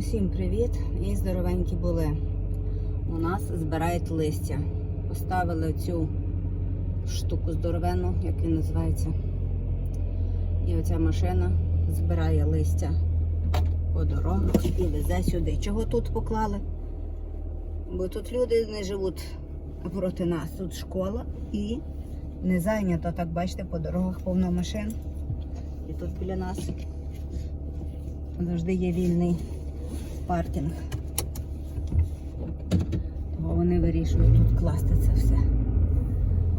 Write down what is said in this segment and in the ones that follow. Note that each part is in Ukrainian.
Усім привіт! І здоровенькі були. У нас збирають листя. Поставили цю штуку здоровенну, як він називається. І оця машина збирає листя по дорогах і везе сюди. Чого тут поклали? Бо тут люди не живуть проти нас. Тут школа і не зайнято, так бачите, по дорогах повно машин. І тут біля нас завжди є вільний паркінг. Бо вони вирішують тут класти це все.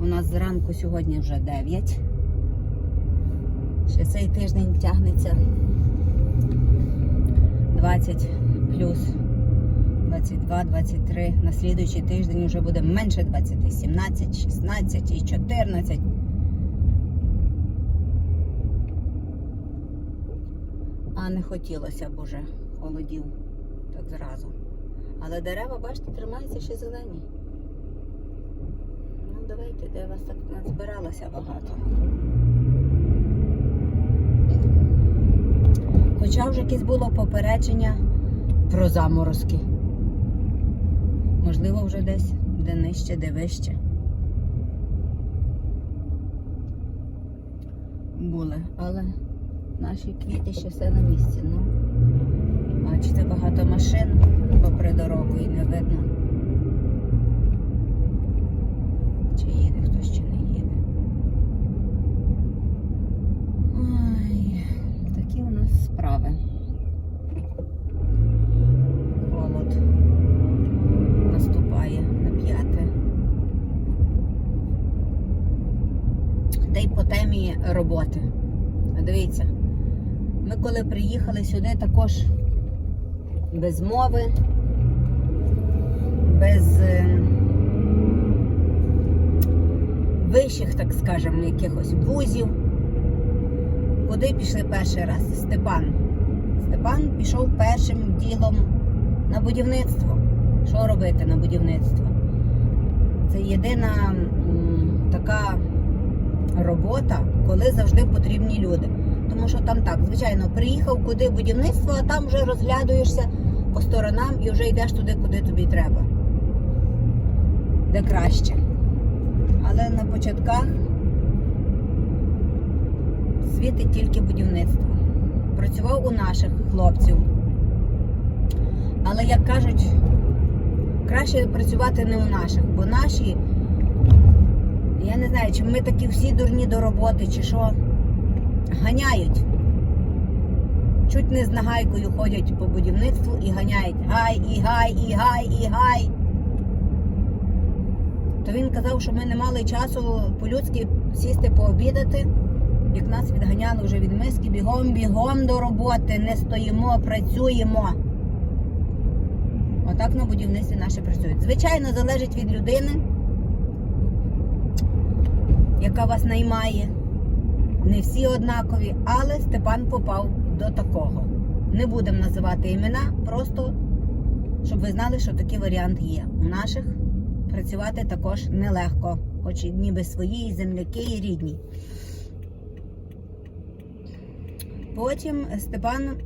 У нас зранку сьогодні вже 9. Ще цей тиждень тягнеться 20 плюс 22, 23. На слідуючий тиждень вже буде менше 20, 17, 16 і 14. А не хотілося б уже холодів так зразу. Але дерева, бачите, тримаються ще зелені. Ну, давайте, де вас так назбиралося багато. Хоча вже якесь було попередження про заморозки. Можливо, вже десь де нижче, де вище. Були, але наші квіти ще все на місці. Ну, бачите, багато машин попри дорогу і не видно. Чи їде хтось, чи не їде. Ой, такі у нас справи. Холод наступає на п'яте. Та й по темі роботи. Дивіться, ми коли приїхали сюди, також без мови, без е, вищих, так скажемо, якихось вузів. Куди пішли перший раз? Степан. Степан пішов першим ділом на будівництво. Що робити на будівництво? Це єдина така робота, коли завжди потрібні люди. Тому що там так, звичайно, приїхав куди будівництво, а там вже розглядуєшся по сторонам і вже йдеш туди, куди тобі треба. Де краще. Але на початках світить тільки будівництво. Працював у наших хлопців. Але як кажуть, краще працювати не у наших, бо наші, я не знаю, чи ми такі всі дурні до роботи, чи що, ганяють. Чуть не з нагайкою ходять по будівництву і ганяють. Гай, і гай, і гай, і гай. То він казав, що ми не мали часу по-людськи сісти пообідати, як нас відганяли вже від миски, бігом, бігом до роботи, не стоїмо, працюємо. Отак на будівництві наші працюють. Звичайно, залежить від людини, яка вас наймає. Не всі однакові, але Степан попав до такого. Не будемо називати імена, просто щоб ви знали, що такий варіант є. У наших працювати також нелегко, хоч і ніби свої, земляки, і рідні. Потім Степан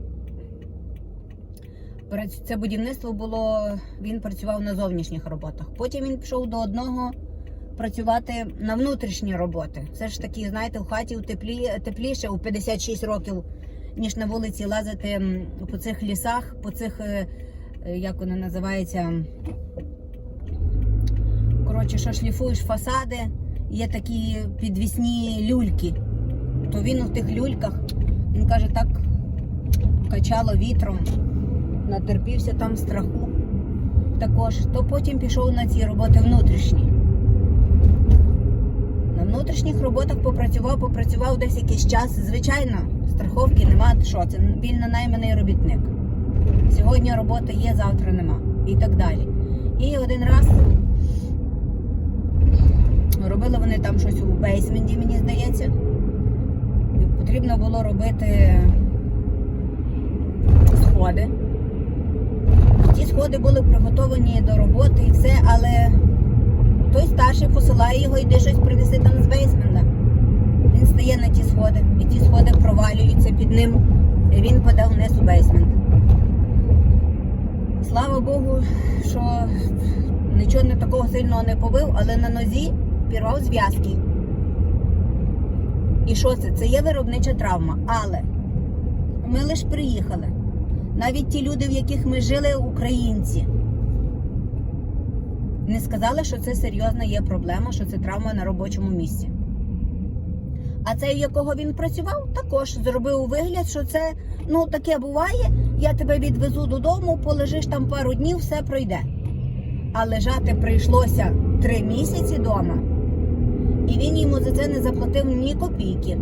це будівництво було, він працював на зовнішніх роботах. Потім він пішов до одного працювати на внутрішні роботи. Все ж таки, знаєте, в хаті теплі, тепліше у 56 років, ніж на вулиці лазити по цих лісах, по цих, е, е, як вони називаються, коротше, що шліфуєш фасади, є такі підвісні люльки. То він у тих люльках, він каже, так качало вітром, натерпівся там страху також, то потім пішов на ці роботи внутрішні. Внутрішніх роботах попрацював, попрацював десь якийсь час. Звичайно, страховки нема. Що це вільно найманий робітник. Сьогодні робота є, завтра нема. І так далі. І один раз робили вони там щось у бейсменті, мені здається. І потрібно було робити сходи. Ті сходи були приготовані до роботи і все, але той старший посилає його, йди щось принеси там з бейсмента. Він стає на ті сходи, і ті сходи провалюються під ним, і він паде вниз у бейсмент. Слава Богу, що нічого не такого сильного не побив, але на нозі пірвав зв'язки. І що це? Це є виробнича травма. Але ми лише приїхали. Навіть ті люди, в яких ми жили, українці, не сказали, що це серйозна є проблема, що це травма на робочому місці. А цей, якого він працював, також зробив вигляд, що це ну таке буває. Я тебе відвезу додому, полежиш там пару днів, все пройде. А лежати прийшлося три місяці вдома, і він йому за це не заплатив ні копійки.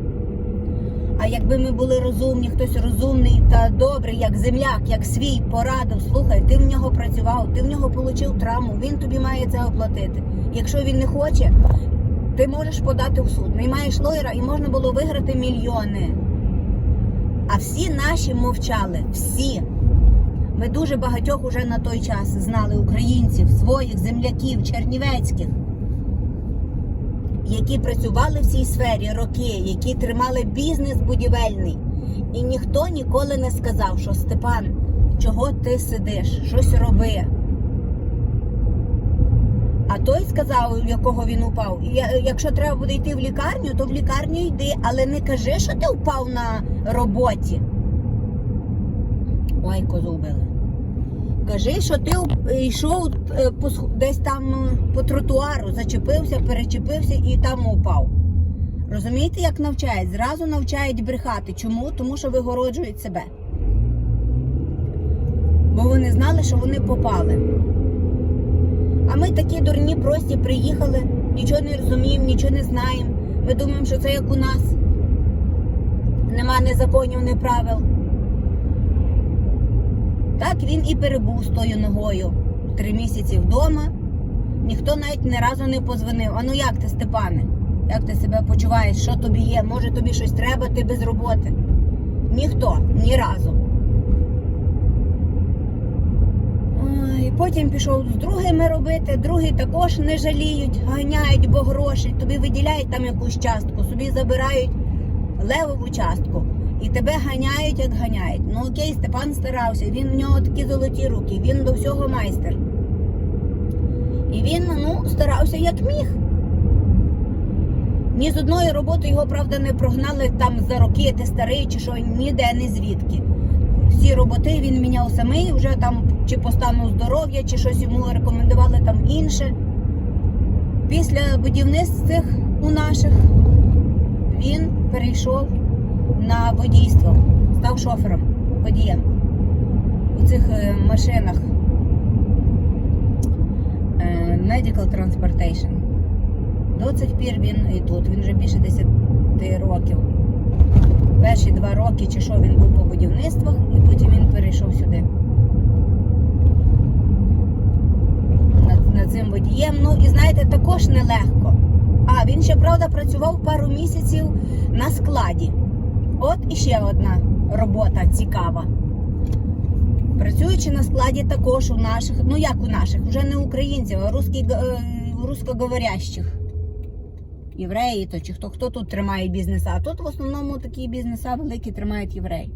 А якби ми були розумні, хтось розумний та добрий, як земляк, як свій, порадив, слухай, ти в нього працював, ти в нього отримав травму, він тобі має це оплатити. Якщо він не хоче, ти можеш подати в суд. Наймаєш лоєра і можна було виграти мільйони. А всі наші мовчали, всі. Ми дуже багатьох уже на той час знали українців, своїх земляків, чернівецьких, які працювали в цій сфері роки, які тримали бізнес будівельний. І ніхто ніколи не сказав, що Степан, чого ти сидиш, щось роби. А той сказав, в якого він упав, якщо треба буде йти в лікарню, то в лікарню йди, але не кажи, що ти впав на роботі. Ой, козу вбили. Кажи, що ти йшов е, десь там е, по тротуару, зачепився, перечепився і там упав. Розумієте, як навчають? Зразу навчають брехати. Чому? Тому що вигороджують себе. Бо вони знали, що вони попали. А ми такі дурні, прості приїхали, нічого не розуміємо, нічого не знаємо. Ми думаємо, що це як у нас. Нема ні законів, ні правил. Так він і перебув з тою ногою три місяці вдома. Ніхто навіть ні разу не позвонив. А ну як ти, Степане? Як ти себе почуваєш? Що тобі є? Може тобі щось треба, ти без роботи? Ніхто, ні разу. Ой, Потім пішов з другими робити, другі також не жаліють, ганяють, бо гроші, тобі виділяють там якусь частку, собі забирають левову частку. І тебе ганяють, як ганяють. Ну окей, Степан старався, він в нього такі золоті руки, він до всього майстер. І він ну, старався як міг. Ні з одної роботи його, правда, не прогнали там за роки, ти старий чи що, ніде, ні звідки. Всі роботи він міняв самий, вже там чи по стану здоров'я, чи щось йому рекомендували там інше. Після будівництв цих у наших він перейшов на водійство, став шофером, водієм у цих е, машинах е, Medical Transportation. До цих пір він і тут, він вже більше 10 років. Перші два роки чи що він був по будівництвах, і потім він перейшов сюди. Над, над цим водієм. Ну і знаєте, також нелегко. А він ще правда працював пару місяців на складі. От іще одна робота цікава. Працюючи на складі також у наших, ну як у наших, вже не українців, а русські, е, русскоговорящих. Євреї, то чи хто хто тут тримає бізнеса. А тут в основному такі бізнеса великі тримають євреї.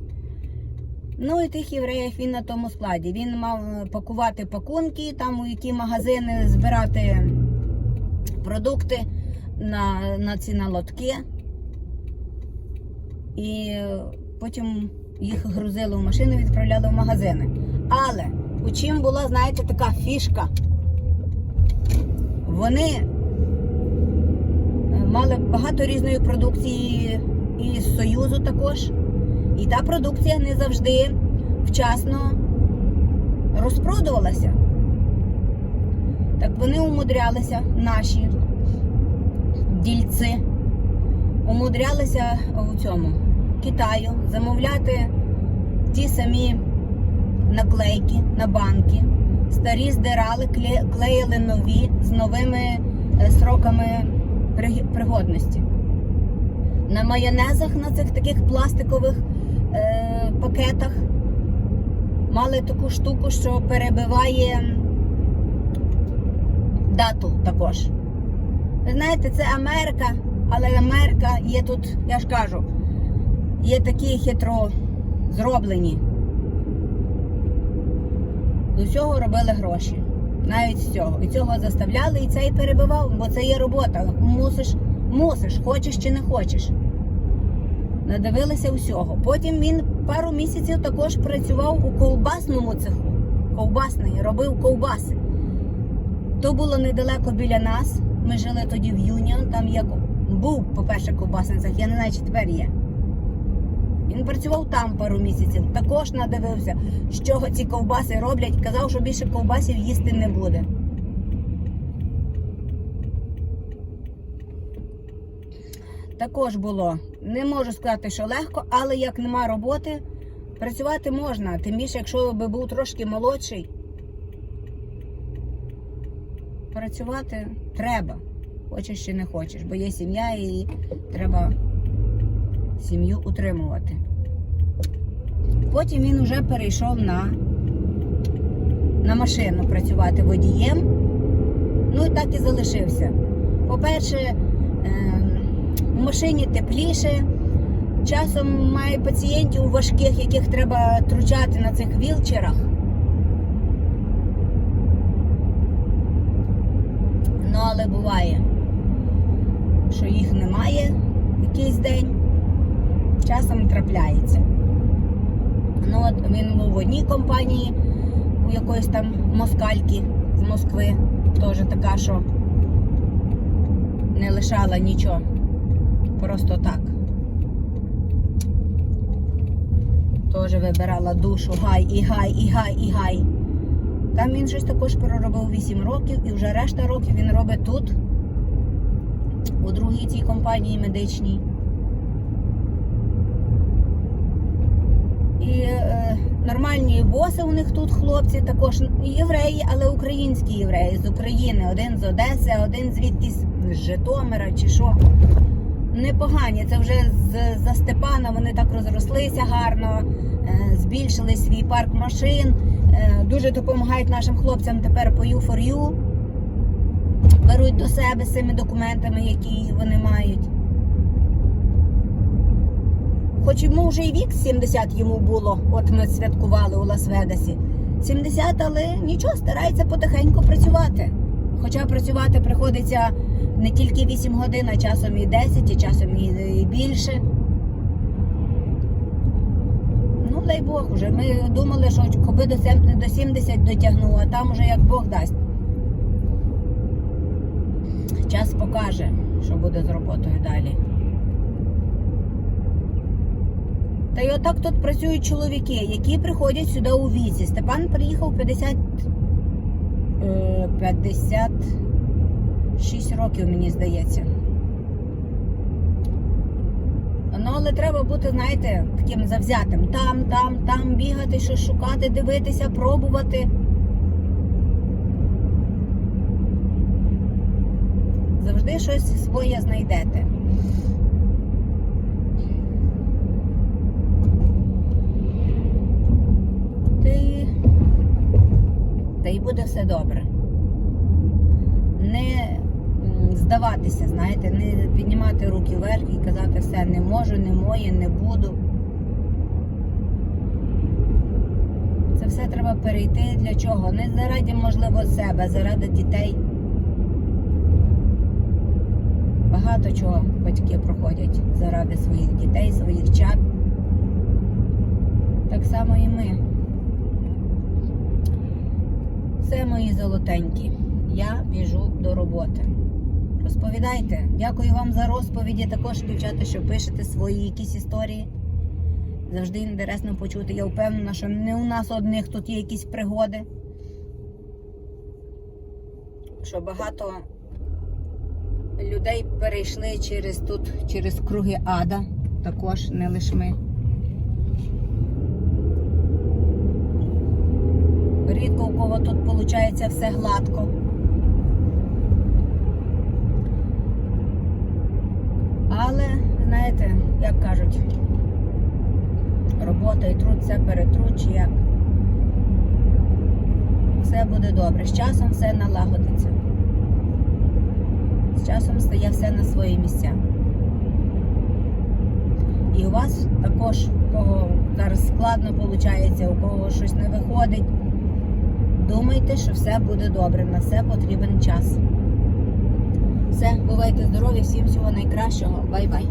Ну і тих євреїв він на тому складі. Він мав е, пакувати пакунки, там у які магазини збирати продукти на, на ці на лотки. І потім їх грузили в машини, відправляли в магазини. Але у чим була, знаєте, така фішка? Вони е, мали багато різної продукції і з Союзу також. І та продукція не завжди вчасно розпродувалася. Так вони умудрялися, наші дільці, умудрялися у цьому Китаю замовляти ті самі наклейки на банки. Старі здирали, кле- клеїли нові з новими е, сроками пригодності. На майонезах на цих таких пластикових е, пакетах мали таку штуку, що перебиває дату також. Ви знаєте, це Америка, але Америка є тут, я ж кажу, є такі хитро зроблені. До всього робили гроші. Навіть з цього. І цього заставляли, і цей перебивав, бо це є робота. Мусиш, мусиш, хочеш чи не хочеш. Надивилися всього. Потім він пару місяців також працював у ковбасному цеху. Ковбасний, робив ковбаси. То було недалеко біля нас. Ми жили тоді в Юніон, там є був, по-перше, ковбасний цех, я не знаю, чи тепер є. Він працював там пару місяців, також надивився, з чого ці ковбаси роблять. Казав, що більше ковбасів їсти не буде. Також було. Не можу сказати, що легко, але як нема роботи, працювати можна. Тим більше, якщо би був трошки молодший, працювати треба. Хочеш чи не хочеш, бо є сім'я і треба сім'ю утримувати. Потім він вже перейшов на, на машину працювати водієм. Ну і так і залишився. По-перше, ем, в машині тепліше. Часом має пацієнтів важких, яких треба тручати на цих вілчерах. Ну, але буває, що їх немає якийсь день, часом трапляється. Ну, от він був в одній компанії, у якоїсь там москальки з Москви, теж така, що не лишала нічого. Просто так. Теж вибирала душу гай, і гай, і гай, і гай. Там він щось також проробив 8 років і вже решта років він робить тут, у другій цій компанії медичній. І е, нормальні боси у них тут хлопці, також євреї, але українські євреї з України. Один з Одеси, один звідкись з Житомира чи що. Непогані. Це вже з, за Степана вони так розрослися гарно, е, збільшили свій парк машин. Е, дуже допомагають нашим хлопцям тепер по U4U. Беруть до себе з цими документами, які вони мають. Хоч йому вже і вік 70 йому було, от ми святкували у Лас-Вегасі. 70, але нічого, старається потихеньку працювати. Хоча працювати приходиться не тільки 8 годин, а часом і 10, і часом і, більше. Ну, дай Бог уже. Ми думали, що коби до до 70 дотягну, а там уже як Бог дасть. Час покаже, що буде з роботою далі. Та й отак тут працюють чоловіки, які приходять сюди у віці. Степан приїхав 50, е, 56 років, мені здається. Ну, але треба бути, знаєте, таким завзятим. Там, там, там бігати, щось шукати, дивитися, пробувати. Завжди щось своє знайдете. Буде все добре. Не здаватися, знаєте, не піднімати руки вверх і казати все не можу, не моє, не буду. Це все треба перейти для чого? Не заради, можливо, себе, заради дітей. Багато чого батьки проходять заради своїх дітей, своїх чад. Так само і ми. Все мої золотенькі. Я біжу до роботи. Розповідайте. Дякую вам за розповіді. Також дівчата, що пишете свої якісь історії. Завжди інтересно почути. Я впевнена, що не у нас одних тут є якісь пригоди. Що багато людей перейшли через тут, через круги ада. Також не лише ми. Рідко у кого тут виходить все гладко. Але, знаєте, як кажуть, робота і труд це перетрут, чи як. Все буде добре. З часом все налагодиться. З часом стає все на свої місця. І у вас також, у кого зараз складно виходить, у кого щось не виходить. Думайте, що все буде добре, на все потрібен час. Все, бувайте здорові, всім всього найкращого. Бай-бай.